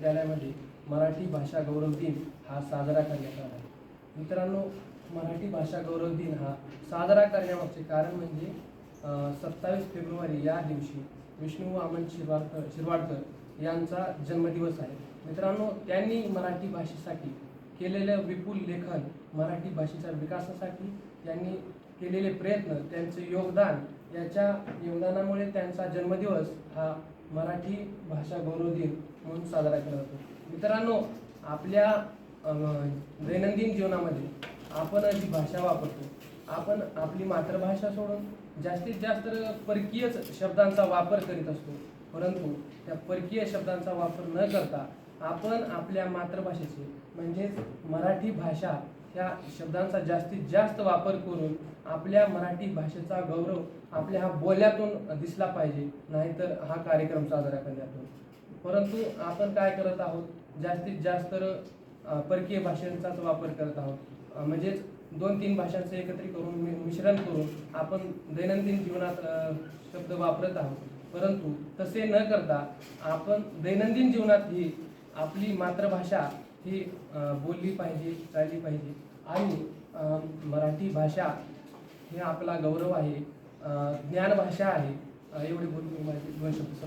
विद्यालयामध्ये मराठी भाषा गौरव दिन हा साजरा करण्यात आला. आहे मित्रांनो मराठी भाषा गौरव दिन हा साजरा करण्यामागचे कारण म्हणजे सत्तावीस फेब्रुवारी या दिवशी विष्णू वामन शिरवाडकर शिरवाडकर यांचा जन्मदिवस आहे. मित्रांनो त्यांनी मराठी भाषेसाठी केलेलं विपुल लेखन मराठी भाषेच्या विकासासाठी त्यांनी केलेले प्रयत्न त्यांचे योगदान याच्या योगदानामुळे त्यांचा जन्मदिवस हा मराठी भाषा गौरव दिन म्हणून साजरा केला जातो. मित्रांनो आपल्या दैनंदिन जीवनामध्ये आपण जी भाषा वापरतो. आपण आपली मातृभाषा सोडून जास्तीत जास्त परकीयच शब्दांचा वापर करीत असतो. परंतु त्या परकीय शब्दांचा वापर न करता आपण आपल्या मातृभाषेचे म्हणजेच मराठी भाषा ह्या शब्दांचा जास्तीत जास्त वापर करून आपल्या मराठी भाषेचा गौरव आपल्या हा बोल्यातून दिसला पाहिजे नाहीतर हा कार्यक्रम साजरा करण्यात परंतु आपण काय करत आहोत? जास्तीत जास्त परकीय भाषांचाच वापर करत आहोत. म्हणजेच दोन तीन भाषांचं एकत्रित करून मिश्रण करून आपण दैनंदिन जीवनात शब्द वापरत आहोत. परंतु तसे न करता आपण दैनंदिन जीवनात ही आपली मातृभाषा ही बोलली पाहिजे चालली पाहिजे. आणि मराठी भाषा हे आपला गौरव आहे ज्ञानभाषा आहे एवढे बोलून माझे दोन शब्द